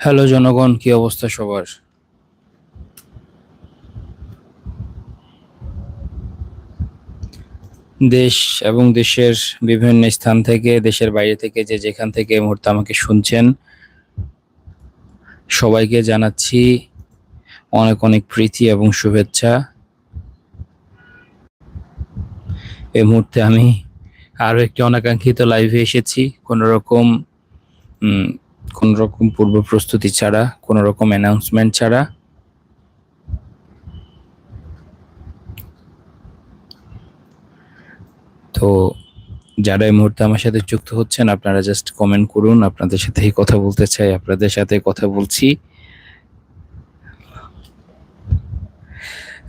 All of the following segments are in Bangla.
হ্যালো জনগণ, কি অবস্থা সবার? দেশ এবং দেশের বিভিন্ন স্থান থেকে, দেশের বাইরে থেকে যে যেখান থেকে এই মুহূর্তে আমাকে শুনছেন, সবাইকে জানাচ্ছি অনেক অনেক প্রীতি এবং শুভেচ্ছা। এই মুহূর্তে আমি আরও একটি অনাকাঙ্ক্ষিত লাইভে এসেছি। কোন রকম কোন রকম পূর্ব প্রস্তুতি ছাড়া কোন রকম অ্যানাউন্সমেন্ট ছাড়া? তো যারা এই মুহূর্তে আমার সাথে যুক্ত হচ্ছেন, আপনারা জাস্ট কমেন্ট করুন, আপনাদের সাথেই কথা বলতে চাই, আপনাদের সাথে কথা বলছি।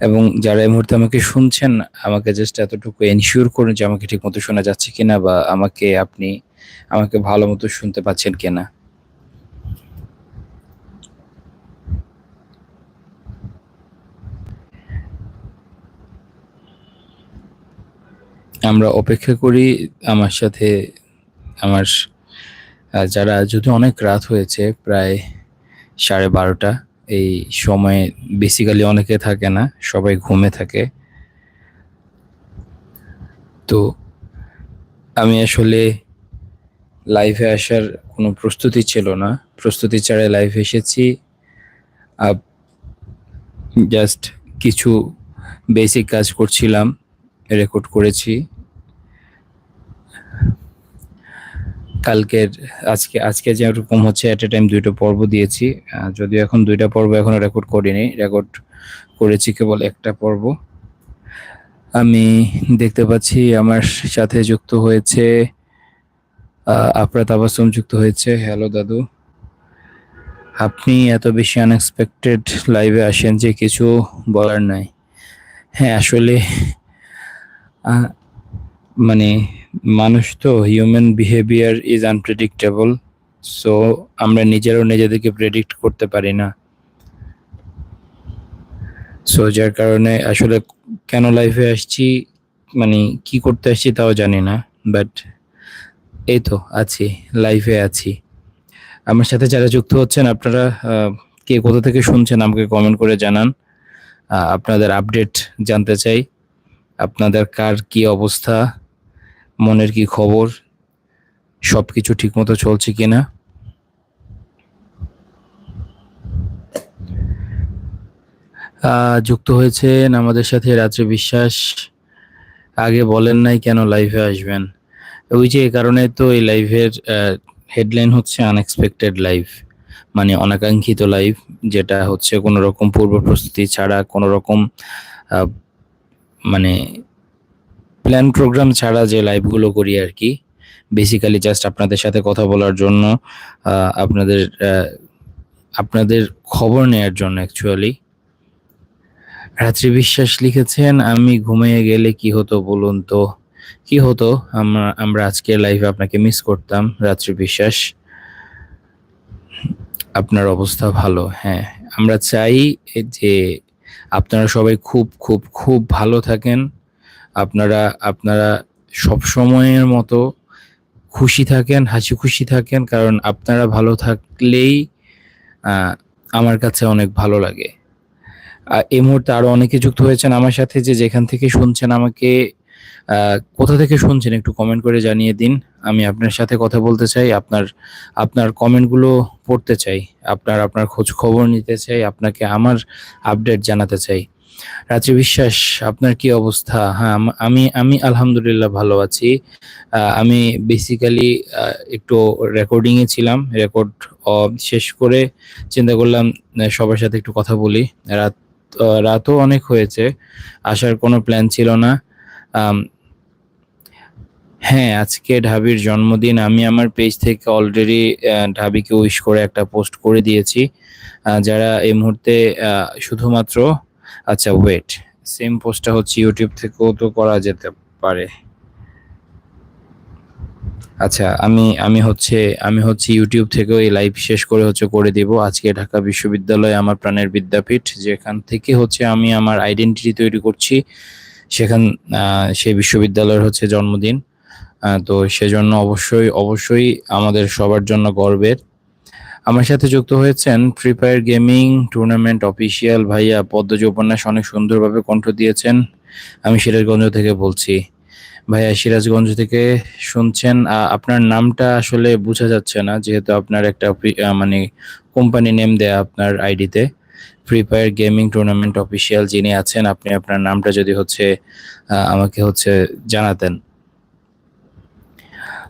এবং যারা এই মুহূর্তে আমাকে শুনছেন, আমাকে জাস্ট এতটুকু এনশিওর করুন যে আমাকে ঠিক মতো শোনা যাচ্ছে কিনা বা আমাকে আপনি আমাকে ভালো মতো শুনতে পাচ্ছেন কিনা। আমরা অপেক্ষা করি আমার সাথে আমার যারা যদি অনেক রাত হয়েছে, প্রায় সাড়ে বারোটা, এই সময়ে বেসিক্যালি অনেকে থাকে না, সবাই ঘুমে থাকে। তো আমি আসলে লাইভে আসার কোনো প্রস্তুতি ছিল না। প্রস্তুতি ছাড়াই লাইভে এসেছি। জাস্ট কিছু বেসিক কাজ করছিলাম। রেকর্ড করেছি। কালকের আজকে আজকে যেরকম হচ্ছে এট এ টাইম দুইটা পর্ব দিয়েছি। যদিও এখন দুইটা পর্ব এখনও রেকর্ড করিনি রেকর্ড করেছি কেবল একটা পর্ব। আমি দেখতে পাচ্ছি আমার সাথে যুক্ত হয়েছে আহ, আপনার তাবাসুম যুক্ত হয়েছে। হ্যালো দাদু। আপনি এত বেশি আনএক্সপেক্টেড লাইভে আসেন যে কিছু বলার নাই। হ্যাঁ আসলে মানে মানুষ তো human behaviour is unpredictable so আমরা নিজেরাও নিজেদেরকে প্রেডিক্ট করতে পারি না। সো যার কারণে আসলে কেন লাইফে আসছি মানে কি করতে আসছি তাও জানি না বাট এই তো আছি লাইফে আছি। আমার সাথে যারা যুক্ত হচ্ছেন, আপনারা কে কোথা থেকে শুনছেন আমাকে কমেন্ট করে জানান। আপনাদের আপডেট জানতে চাই। আপনাদের কার কি অবস্থা? মনের কি খবর? সবকিছু ঠিকমতো চলছে কিনা যুক্ত হয়েছেন আমাদের সাথে রাত্রে বিশ্বাস। আগে বলেন নাই কেন লাইভে আসবেন? ওই যে কারণে তো এই লাইভের হেডলাইন হচ্ছে আনএক্সপেক্টেড লাইভ মানে অনাকাঙ্ক্ষিত লাইভ যেটা হচ্ছে কোনো রকম পূর্ব প্রস্তুতি ছাড়া কোনো রকম মানে প্ল্যান প্রোগ্রাম ছাড়া যে লাইভগুলো করি আর কি বেসিক্যালি জাস্ট আপনাদের সাথে কথা বলার জন্য আপনাদের আপনাদের খবর নেয়ার জন্য অ্যাকচুয়ালি রাত্রি বিশ্বাস লিখেছেন, আমি ঘুমিয়ে গেলে কি হতো বলুন তো? কি হতো? আমরা আমরা আজকে লাইভে আপনাকে মিস করতাম, রাত্রি বিশ্বাস। আপনার অবস্থা ভালো হ্যাঁ। আমরা চাই যে আপনারা সবাই খুব খুব খুব ভালো থাকেন। আপনারা আপনারা সব সময়ের মতো খুশি থাকেন, হাসি খুশি থাকেন, কারণ আপনারা ভালো থাকলেই আমার কাছে অনেক ভালো লাগে। এই মুহূর্তে আরও অনেকে যুক্ত হয়েছেন আমার সাথে যে যেখান থেকে শুনছেন আমাকে কোথা থেকে শুনছেন একটু কমেন্ট করে জানিয়ে দিন। আমি আপনার সাথে কথা বলতে চাই, আপনার আপনার কমেন্টগুলো পড়তে চাই, আপনার আপনার খোঁজ খবর নিতে চাই, আপনাকে আমার আপডেট জানাতে চাই। রাত্রি বিশ্বাস, আপনার কি অবস্থা? হ্যাঁ আমি আমি আলহামদুলিল্লাহ ভালো আছি। আমি বেসিক্যালি একটু রেকর্ডিং এ ছিলাম রেকর্ড শেষ করে চিন্তা করলাম সবার সাথে একটু কথা বলি। রাত রাতও অনেক হয়েছে, আসার কোনো প্ল্যান ছিল না। হ্যাঁ আজকে ঢাবির জন্মদিন। আমি আমার পেজ থেকে অলরেডি ঢাবিকে উইশ করে একটা পোস্ট করে দিয়েছি। যারা এই মুহূর্তে শুধুমাত্র আচ্ছা ওয়েট সেম পোস্টটা হচ্ছে ইউটিউব থেকেও তো করা যেতে পারে। আচ্ছা আমি আমি হচ্ছে আমি হচ্ছে ইউটিউব থেকেও এই লাইভ শেষ করে হচ্ছে করে দিব। আজকে ঢাকা বিশ্ববিদ্যালয় আমার প্রাণের বিদ্যাপীঠ, যেখান থেকে হচ্ছে আমি আমার আইডেন্টিটি তৈরি করছি, সেখান সেই বিশ্ববিদ্যালয়ের হচ্ছে জন্মদিন। তো সেজন্য অবশ্যই অবশ্যই আমাদের সবার জন্য গর্বের। আমার সাথে যুক্ত হয়েছেন free fire gaming tournament official ভাইয়া, পদ্মজ উপন্যাস অনেক সুন্দরভাবে কণ্ঠ দিয়েছেন। আমি সিরাজগঞ্জ থেকে বলছি। ভাইয়া, সিরাজগঞ্জ থেকে শুনছেন আপনার নামটা আসলে বোঝা যাচ্ছে না, যেহেতু আপনার একটা মানে কোম্পানি নেম দেয়া আপনার আইডিতে free fire gaming tournament official যিনি আছেন, আপনি আপনার নামটা যদি হচ্ছে আমাকে হচ্ছে জানাতেন।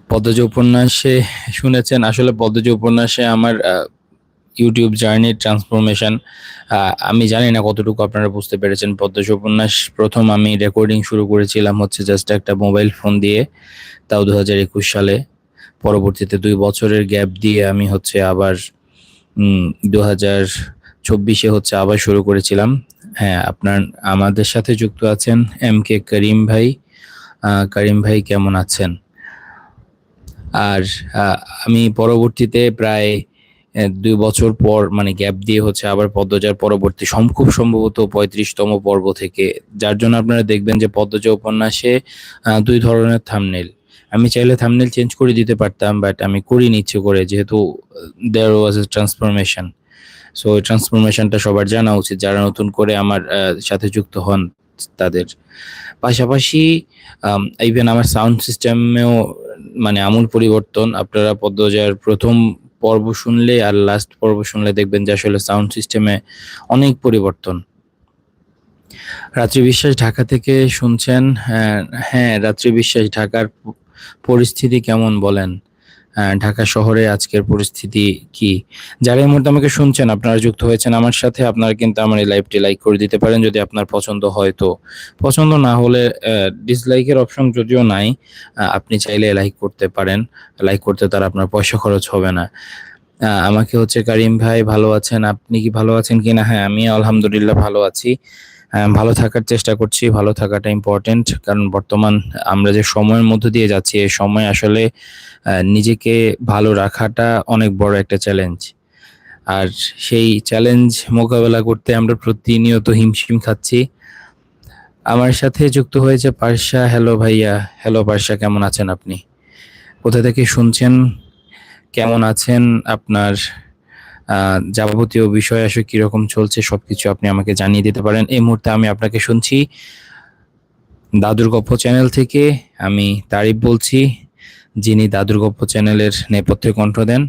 পদ্মজ উপন্যাসে শুনেছেন। আসলে পদ্মজ উপন্যাসে আমার ইউটিউব জার্নি ট্রান্সফরমেশন আমি জানি না কতটুকু আপনারা বুঝতে পেরেছেন। পদ্মজ উপন্যাস প্রথম আমি রেকর্ডিং শুরু করেছিলাম হচ্ছে জাস্ট একটা মোবাইল ফোন দিয়ে, তাও দু হাজার একুশ সালে। পরবর্তীতে দুই বছরের গ্যাপ দিয়ে আমি হচ্ছে আবার দু হাজার চব্বিশে হচ্ছে আবার শুরু করেছিলাম। হ্যাঁ আপনার, আমাদের সাথে যুক্ত আছেন এম কে করিম ভাই। করিম ভাই কেমন আছেন? আর আমি পরবর্তীতে প্রায় দুই বছর পর মানে গ্যাপ দিয়ে হচ্ছে আবার পদ্মজার পরবর্তী খুব সম্ভবত পঁয়ত্রিশতম পর্ব থেকে। যার জন্য আপনারা দেখবেন যে পদ্মজা উপন্যাসে দুই ধরনের থামনেল আমি চাইলে থামনেল চেঞ্জ করে দিতে পারতাম বাট আমি করিনি ইচ্ছে করে, যেহেতু দেয়ার ওয়াজ এ ট্রান্সফরমেশন সো ট্রান্সফরমেশনটা সবার জানা উচিত, যারা নতুন করে আমার সাথে যুক্ত হন। তাদের। পাশাপাশি ইভেন আমার সাউন্ড সিস্টেমেও মানে আমূল পরিবর্তন। আপনারা পদ্মজার প্রথম পর্ব শুনলে আর লাস্ট পর্ব শুনলে দেখবেন যে আসলে সাউন্ড সিস্টেমে অনেক পরিবর্তন। রাত্রি বিশ্বাস ঢাকা থেকে শুনছেন হ্যাঁ, রাত্রি বিশ্বাস ঢাকার পরিস্থিতি কেমন বলেন? ঢাকা শহরে আজকের পরিস্থিতি কি? যারা এই মুহূর্তে আমাকে শুনছেন, আপনারা যুক্ত হয়েছেন আমার সাথে, আপনারা কিন্তু আমার এই লাইভটি লাইক করে দিতে পারেন যদি আপনার পছন্দ হয় তো। পছন্দ না হলে ডিসলাইকের অপশন যদিও নাই আপনি চাইলে লাইক করতে পারেন। লাইক করতে তার আপনার পয়সা খরচ হবে না। আমাকে হচ্ছে কারিম ভাই, ভালো আছেন? আপনি কি ভালো আছেন কিনা? হ্যাঁ আমি আলহামদুলিল্লাহ ভালো আছি। ভালো থাকার চেষ্টা করছি, ভালো থাকাটা ইম্পর্টেন্ট কারণ বর্তমান আমরা যে সময়ের মধ্য দিয়ে যাচ্ছি, এই সময় আসলে নিজেকে ভালো রাখাটা অনেক বড় একটা চ্যালেঞ্জ আর সেই চ্যালেঞ্জ মোকাবেলা করতে আমরা প্রতিনিয়ত হিমশিম খাচ্ছি। আমার সাথে যুক্ত হয়েছে পার্শা হ্যালো ভাইয়া। হ্যালো পার্শা কেমন আছেন আপনি? কোথা থেকে শুনছেন? কেমন আছেন আপনার যাবতীয় বিষয় আসলে কীরকম চলছে, সবকিছু আপনি আমাকে জানিয়ে দিতে পারেন। এই মুহূর্তে আমি আপনাকে শুনছি দাদুর গপ্প চ্যানেল থেকে। আমি তারিফ বলছি, যিনি দাদুর গপ্প চ্যানেলের নেপথ্যে কণ্ঠ দেন।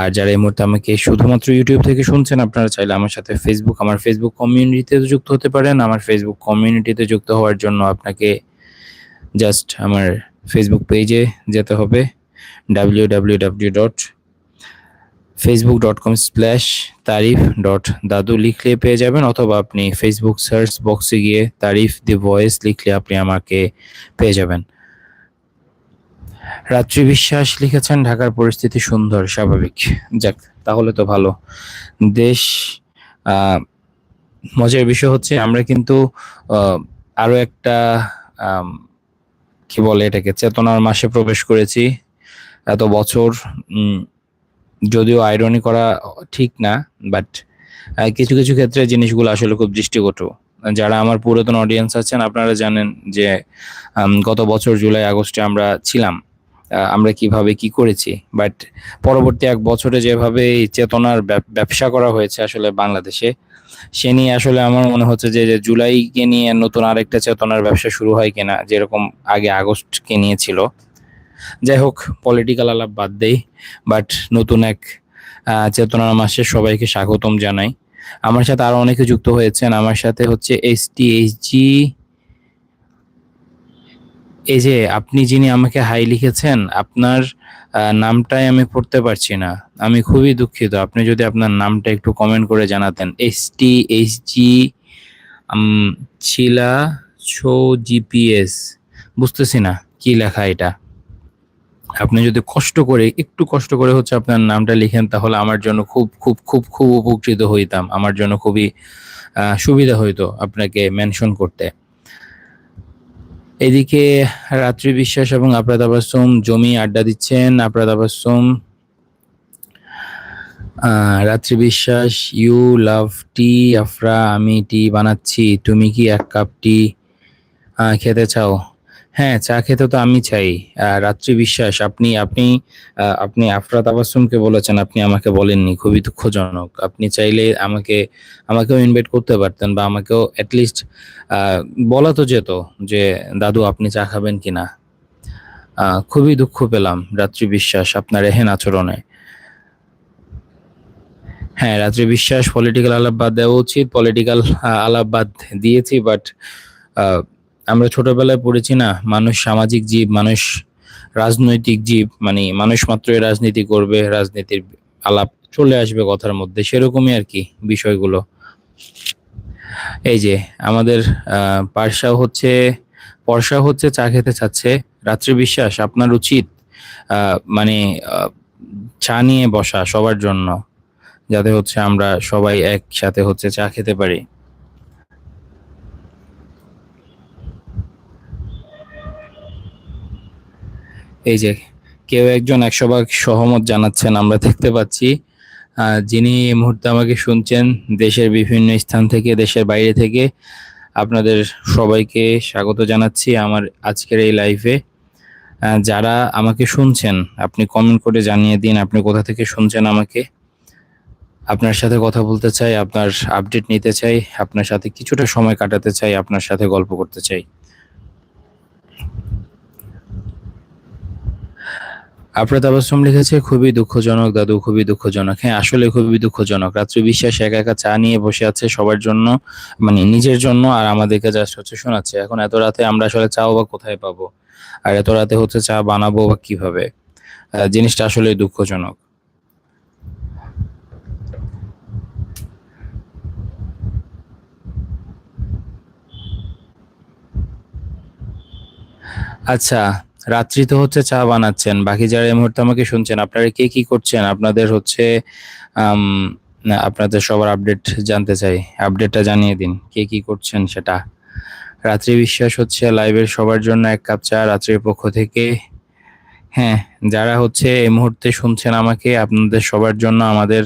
আর যারা এই মুহূর্তে আমাকে শুধুমাত্র ইউটিউব থেকে শুনছেন, আপনারা চাইলে আমার সাথে ফেসবুক আমার ফেসবুক কমিউনিটিতে যুক্ত হতে পারেন। আমার ফেসবুক কমিউনিটিতে যুক্ত হওয়ার জন্য আপনাকে জাস্ট আমার ফেসবুক পেজে যেতে হবে। W W W dot Facebook dot com slash Tarif dot Dadu লিখলে পেয়ে যাবেন অথবা আপনি ফেসবুক সার্চ বক্সে গিয়ে তারিফ দি ভয়েস লিখলে আপনি আমাকে পেয়ে যাবেন। রাত্রি বিশ্বাস লিখেছেন ঢাকার পরিস্থিতি সুন্দর স্বাভাবিক। যাক তাহলে তো ভালো। দেশ মজার বিষয় হচ্ছে আমরা কিন্তু আহ, আরও একটা কি বলে এটাকে চেতনার মাসে প্রবেশ করেছি। এত বছর যদিও আইরনি করা ঠিক না বাট কিছু কিছু ক্ষেত্রে জিনিসগুলো আসলে খুব দৃষ্টিকটু। যারা আমার পুরাতন অডিয়েন্স আছেন, আপনারা জানেন যে গত বছর জুলাই, আগস্টে আমরা ছিলাম। আমরা কীভাবে কি করেছি বাট পরবর্তী এক বছরে যেভাবে এই চেতনার ব্যবসা করা হয়েছে আসলে বাংলাদেশে, সে নিয়ে আসলে আমার মনে হচ্ছে যে জুলাইকে নিয়ে নতুন আরেকটা চেতনার ব্যবসা শুরু হয় কিনা, যেরকম আগে আগস্টকে নিয়েছিল। যাই হোক পলিটিক্যাল আলাপ বাদ দেই বাট নতুন এক চেতনার মাসে সবাইকে স্বাগতম জানাই। আমার সাথে আরও অনেকে যুক্ত হয়েছেন। আমার সাথে হচ্ছে এস টি এইচ জি এই যে আপনি যিনি আমাকে হাই লিখেছেন, আপনার নামটাই আমি পড়তে পারছি না। আমি খুবই দুঃখিত। আপনি যদি আপনার নামটা একটু কমেন্ট করে জানাতেন। এস টি এইচ জি ছিলা ছো জিপিএস বুঝতেছি না কি লেখা এটা। আপনি যদি কষ্ট করে একটু কষ্ট করে হচ্ছে আপনার নামটা লিখেন তাহলে আমার জন্য খুব খুব খুব খুব উপকৃত হইতাম। আমার জন্য খুবই সুবিধা হইতো আপনাকে মেনশন করতে। এদিকে রাত্রি বিশ্বাস এবং আপনার তাবাসুম জমি আড্ডা দিচ্ছেন। আপনার তাবাসুম আহ, রাত্রি বিশ্বাস ইউ লাভ টি আফরা আমি টি বানাচ্ছি। তুমি কি এক কাপ টি খেতে চাও? হ্যাঁ চা খেতে তো আমি চাই। রাত্রি বিশ্বাস আপনি আপনি আপনি আফরাত তাবাসসুমকে বলেছেন আপনি আমাকে বলেননি খুবই দুঃখজনক। আপনি চাইলে আমাকে আমাকেও ইনভাইট করতে পারতেন বা আমাকেও অ্যাটলিস্ট বলা তো যেত যে দাদু আপনি চা খাবেন কিনা? আহ, খুবই দুঃখ পেলাম রাত্রি বিশ্বাস আপনার এহেন আচরণে। হ্যাঁ রাত্রি বিশ্বাস পলিটিক্যাল আলাপ বাদ দেওয়া উচিত পলিটিক্যাল আলাপ বাদ দিয়েছি বাট আমরা ছোটবেলায় পড়েছি না, মানুষ সামাজিক জীব, মানুষ রাজনৈতিক জীব মানে মানুষ মাত্রই রাজনীতি করবে, রাজনীতির আলাপ চলে আসবে কথার মধ্যে, সেরকমই আর কি বিষয়গুলো। এই যে আমাদের পার্সা হচ্ছে পর্ষা হচ্ছে চা খেতে চাচ্ছে, রাত্রি বিশ্বাস, আপনার উচিত মানে চা নিয়ে বসা সবার জন্য, যাতে হচ্ছে আমরা সবাই একসাথে হচ্ছে চা খেতে পারি। এই যে কেউ একজন একশো ভাগ সহমত জানাচ্ছেন, আমরা দেখতে পাচ্ছি। যিনি এই মুহূর্তে আমাকে শুনছেন, দেশের বিভিন্ন স্থান থেকে, দেশের বাইরে থেকে, আপনাদের সবাইকে স্বাগত জানাচ্ছি আমার আজকের এই লাইভে যারা আমাকে শুনছেন, আপনি কমেন্ট করে জানিয়ে দিন, আপনি কোথা থেকে শুনছেন আমাকে? আপনার সাথে কথা বলতে চাই, আপনার আপডেট নিতে চাই, আপনার সাথে কিছুটা সময় কাটাতে চাই, আপনার সাথে গল্প করতে চাই। আপনার তাবাসম লিখেছে, খুবই দুঃখজনক, দাদু, খুবই দুঃখজনক। হ্যাঁ আসলে খুবই দুঃখজনক। রাত্রি বিশ্বাস একা একা চা নিয়ে বসে আছে সবার জন্য মানে নিজের জন্য, আর আমাদেরকে জাস্ট হচ্ছে শোনাচ্ছে। এখন এত রাতে আমরা আসলে চাও বা কোথায় পাবো? আর এত রাতে হচ্ছে চা বানাবো বা কীভাবে? জিনিসটা আসলে দুঃখজনক। আচ্ছা রাত্রি তো হচ্ছে চা বানাচ্ছেন, বাকি যারা এই মুহূর্তে আমাকে শুনছেন, আপনারা কে কি করছেন? আপনাদের হচ্ছে আপনাদের সবার আপডেট জানতে চাই। আপডেটটা জানিয়ে দিন, কে কি করছেন সেটা। রাত্রি বিশ্বাস হচ্ছে লাইভের সবার জন্য এক কাপ চা রাত্রির পক্ষ থেকে। হ্যাঁ যারা হচ্ছে এই মুহূর্তে শুনছেন আমাকে, আপনাদের সবার জন্য আমাদের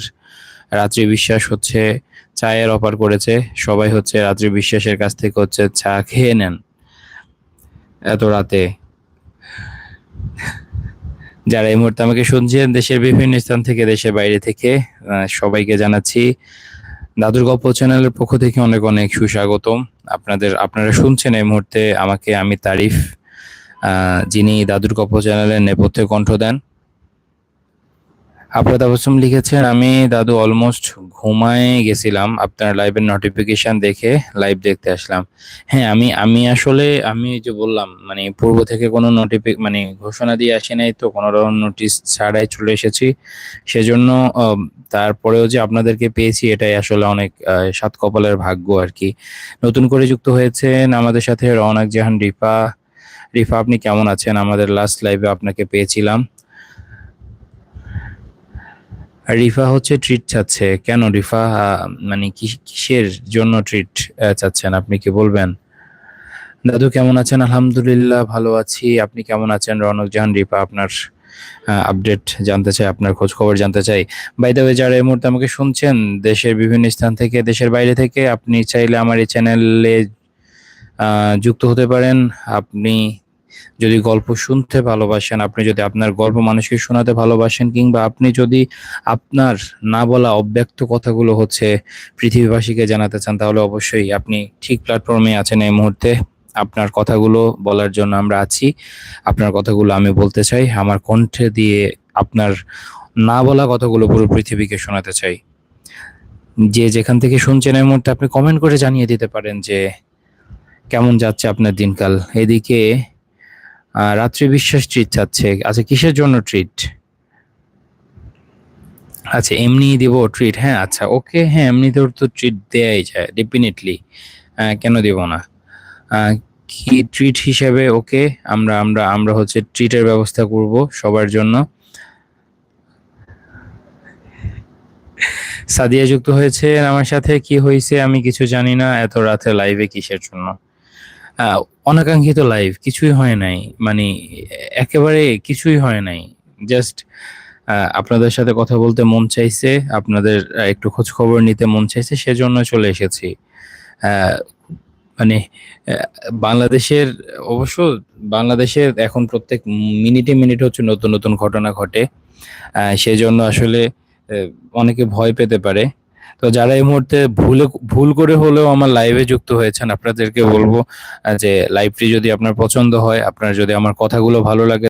রাত্রি বিশ্বাস হচ্ছে চায়ের অফার করেছে। সবাই হচ্ছে রাত্রি বিশ্বাসের কাছ থেকে হচ্ছে চা খেয়ে নেন। এত রাতে। যারা এই মুহূর্তে আমাকে শুনছেন, দেশের বিভিন্ন স্থান থেকে, দেশের বাইরে থেকে সবাইকে জানাচ্ছি, দাদুর গল্প চ্যানেলের পক্ষ থেকে অনেক অনেক সুস্বাগতম। আপনাদের, আপনারা শুনছেন এই মুহূর্তে আমাকে আমি তারিফ যিনি দাদুর গল্প চ্যানেলের নেপথ্যে কণ্ঠ দেন। আপনার তাবসুম লিখেছেন, আমি দাদু অলমোস্ট ঘুমায় গেছিলাম, আপনার লাইভের নোটিফিকেশন দেখে লাইভ দেখতে আসলাম। হ্যাঁ আমি আমি আসলে, আমি যে বললাম মানে পূর্ব থেকে কোনো নোটিফি মানে ঘোষণা দিয়ে আসি নাই তো, কোনো রকম নোটিশ ছাড়াই চলে এসেছি। সেজন্য তারপরেও যে আপনাদেরকে পেয়েছি, এটাই আসলে অনেক সাত কপালের ভাগ্য আর কি। নতুন করে যুক্ত হয়েছেন আমাদের সাথে রওনাক জাহান রিফা। রিফা, আপনি কেমন আছেন? আমাদের লাস্ট লাইভে আপনাকে পেয়েছিলাম। রিফা হচ্ছে ট্রিট চাচ্ছে। কেন রিফা? মানে কিসের জন্য ট্রিট চাচ্ছেন? আপনি কি বলবেন? দাদু কেমন আছেন? আলহামদুলিল্লাহ, ভালো আছি। আপনি কেমন আছেন? রনক জাহান, রিফা আপনার আপডেট জানতে চাই, আপনার খোঁজ খবর জানতে চাই। বাই দ্য ওয়ে যারা এই মুহূর্তে আমাকে শুনছেন, দেশের বিভিন্ন স্থান থেকে, দেশের বাইরে থেকে, আপনি চাইলে আমার এই চ্যানেলে যুক্ত হতে পারেন। আপনি যদি গল্প শুনতে ভালোবাসেন, আপনি যদি আপনার গল্প মানুষকে শোনাতে ভালোবাসেন, কিংবা আপনি যদি আপনার না বলা অব্যক্ত কথাগুলো হচ্ছে পৃথিবীবাসীকে জানাতে চান, তাহলে অবশ্যই আপনি ঠিক প্ল্যাটফর্মে আছেন এই মুহূর্তে। আপনার কথাগুলো বলার জন্য আমরা আছি। আপনার কথাগুলো আমি বলতে চাই। আমার কণ্ঠে দিয়ে আপনার না বলা কথাগুলো পুরো পৃথিবীকে শোনাতে চাই। যে যেখান থেকে শুনছেন এই মুহূর্তে, আপনি কমেন্ট করে জানিয়ে দিতে পারেন যে, কেমন যাচ্ছে আপনার দিনকাল? এদিকে রাত্রি বিশ্বাস ট্রিট চাচ্ছে। আচ্ছা কিসের জন্য ট্রিট আচ্ছা এমনি দিব ট্রিট হ্যাঁ আচ্ছা ওকে হ্যাঁ এমনিতেও তো ট্রিট দেয়াই যায় ডেফিনেটলি কেন দেব না? কি ট্রিট হিসেবে ওকে আমরা আমরা আমরা হচ্ছে ট্রিটের ব্যবস্থা করব সবার জন্য? সাদিয়া যুক্ত হয়েছে আমার সাথে, কি হয়েছে আমি কিছু জানি না, এত রাতে লাইভে কিসের জন্য? অনাকাঙ্ক্ষিত লাইফ কিছুই হয় নাই। মানে একেবারে কিছুই হয় নাই। জাস্ট আপনাদের সাথে কথা বলতে মন চাইছে, আপনাদের একটু খোঁজ খবর নিতে মন চাইছে, সেজন্য চলে এসেছি। মানে বাংলাদেশের, অবশ্য বাংলাদেশের এখন প্রত্যেক মিনিটে মিনিটে হচ্ছে নতুন নতুন ঘটনা ঘটে। সেই আসলে অনেকে ভয় পেতে পারে। তো যারা এই মুহূর্তে ভুলে, ভুল করে হলেও আমার লাইভে যুক্ত হয়েছেন, আপনাদেরকে বলব যে লাইভটি যদি আপনার পছন্দ হয়, আপনার যদি আমার কথাগুলো ভালো লাগে